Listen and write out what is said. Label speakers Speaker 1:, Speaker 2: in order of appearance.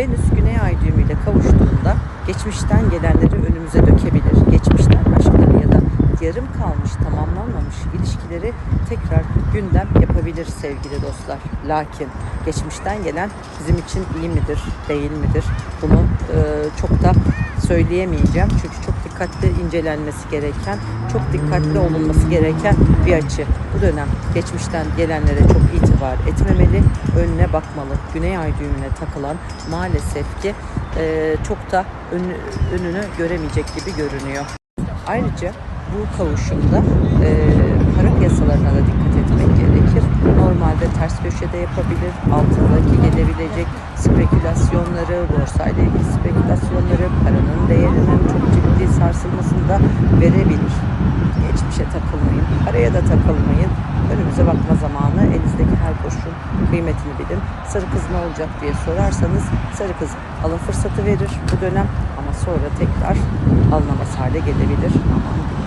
Speaker 1: Venüs güney ay düğümüyle kavuştuğunda geçmişten gelenleri önümüze dökebilir. Geçmişten aşkları ya da yarım kalmış, tamamlanmamış ilişkileri tekrar gündem yapabilir sevgili dostlar. Lakin geçmişten gelen bizim için iyi midir, değil midir? Bunu e, çok da söyleyemeyeceğim. Çünkü çok dikkatli incelenmesi gereken, çok dikkatli olunması gereken bir açı. Bu dönem geçmişten gelenlere çok itibar etmemeli, önüne bakmalı. Güney ay düğümüne takılan maalesef ki e, çok da önü- önünü göremeyecek gibi görünüyor. Ayrıca bu kavuşumda e, para piyasalarına da dikkat etmek gerekir. Normalde ters köşede yapabilir, altındaki gelebilecek spekülasyonları, borsayla ilgili spekülasyonları, paranın ciddi sarsılmasını da verebilir. Geçmişe takılmayın, paraya da takılmayın. Önümüze bakma zamanı, elinizdeki her kuruşun kıymetini bilin. Sarı kız ne olacak diye sorarsanız sarı kız alım fırsatı verir bu dönem ama sonra tekrar alınamaz hale gelebilir. Aman.